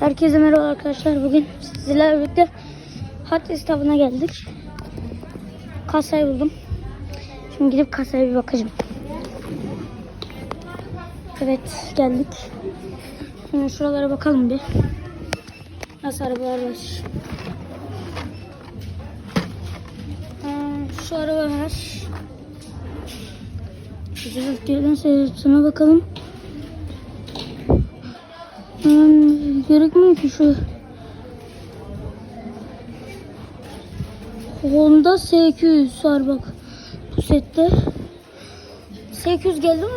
Herkese merhaba arkadaşlar. Bugün sizlerle birlikte hat esnafına geldik. Kasayı buldum. Şimdi gidip kasaya bir bakacağım. Evet geldik. Şimdi şuralara bakalım bir. Nasıl arabalar var. Şu araba var. Güzel seyircisine bakalım. Hmm, gerekmiyor ki şu. Honda S200 var bak bu sette. S200 geldi mi?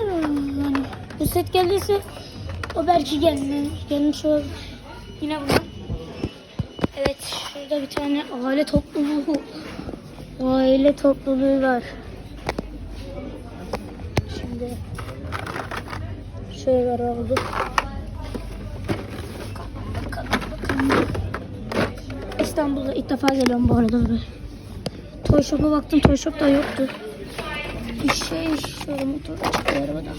Yani bu set geldiyse o belki gelmiş. Gelmiş olabilir. Yine burada. Evet şurada bir tane aile topluluğu. Aile topluluğu var. Şimdi şöyle var oldu. İstanbul'da ilk defa geliyorum bu arada. Toy Shop'a baktım, Toy Shop'ta yoktu. Bir şey şöyle motor çıktı arabada.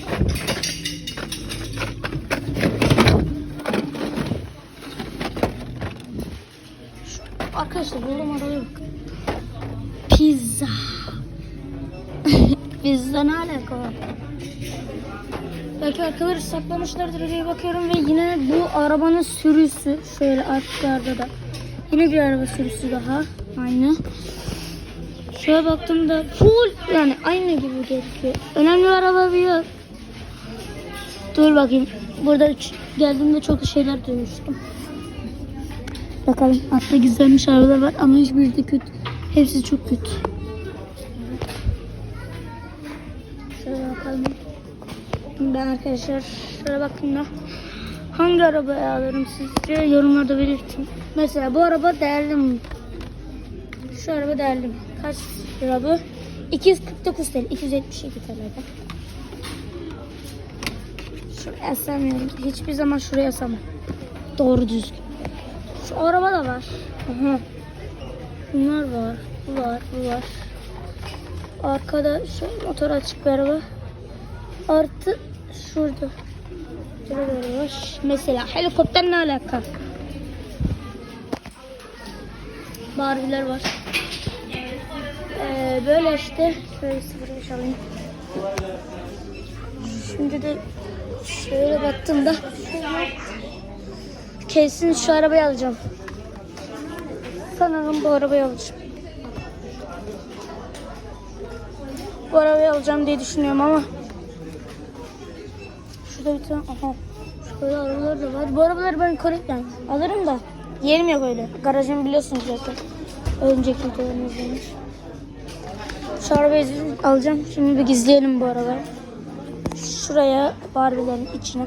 Şu- Arkadaşlar buldum arabaya bak. Pizza. Pizza ne alaka var? Belki arkaları saklamışlardır diye bakıyorum ve yine bu arabanın sürüsü şöyle arkalarda da yine bir araba sürüsü daha aynı. Şöyle baktığımda full yani aynı gibi gözüküyor. Önemli bir araba bir yok. Dur bakayım. Burada üç- geldiğimde çok şeyler duymuştum. Bakalım altta gizlenmiş arabalar var ama hiçbiri de kötü. Hepsi çok kötü. Şöyle bakalım. Ben arkadaşlar şöyle bakın da hangi arabayı alırım sizce yorumlarda belirtin. Mesela bu araba değerli mi? Şu araba değerli mi? Kaç lira bu? 249 TL, 272 TL'de. Şuraya asamıyorum. Hiçbir zaman şuraya asamam. Doğru düzgün. Şu araba da var. Aha. Bunlar var. Bu var. Bu var. Arkada şu motor açık bir araba. Artı şurada. Şurada var. Mesela helikopter ne alaka? Barbie'ler var. Ee, böyle işte. Şöyle sıfır alayım. Şimdi de şöyle baktığımda kesin şu arabayı alacağım. Sanırım bu arabayı alacağım. Bu arabayı alacağım diye düşünüyorum ama Şurada bir tane aha. Şöyle arabalar da var. Bu arabaları ben korkmam. Alırım da. Yerim yok öyle. Garajımı biliyorsunuz zaten. Önceki videolarını izlemiş. Şu arabayı alacağım. Şimdi bir gizleyelim bu arabayı. Şuraya Barbie'lerin içine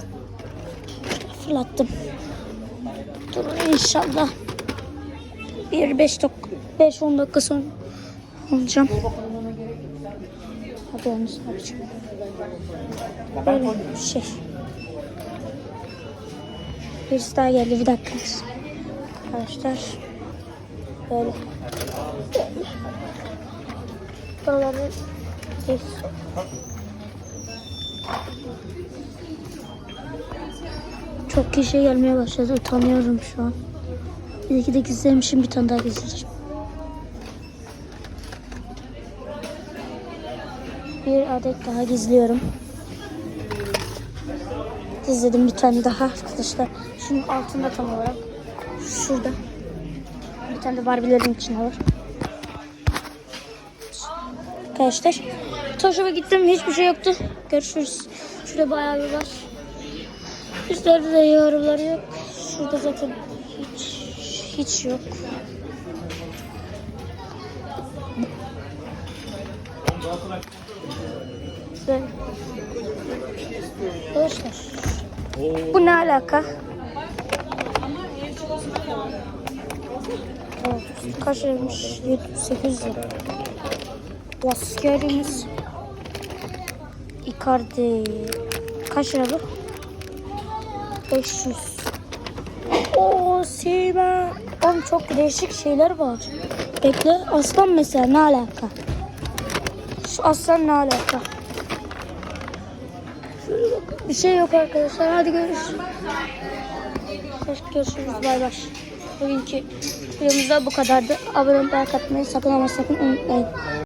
fırlattım. Dur inşallah. Bir beş dakika, beş on dakika sonra alacağım. Onu yapacağım. Böyle bir şey. Birisi daha geldi bir dakika. Arkadaşlar. Böyle. Buraları kes. Çok kişi gelmeye başladı. Utanıyorum şu an. Bir iki de gizlemişim bir tane daha gizleyeceğim. Bir adet daha gizliyorum. Gizledim bir tane daha arkadaşlar. Şunun altında tam olarak. Şurada. Bir tane de Barbie'lerin içinde var. Arkadaşlar. Toşova gittim hiçbir şey yoktu. Görüşürüz. Şurada bayağı bir var. Üstlerde de yavrular yok. Şurada zaten hiç hiç yok. Güzel. Arkadaşlar. Ne alaka? Kaç liraymış? 800 lira. Laskerimiz. Icardi. Kaç lira bu? 500. Oo Sima. Oğlum çok değişik şeyler var. Bekle. Aslan mesela ne alaka? Şu aslan ne alaka? Bir şey yok arkadaşlar. Hadi görüşürüz. görüşürüz. Bay bay. Bugünkü videomuzda bu kadardı. Abone olmayı, like atmayı sakın ama sakın unutmayın.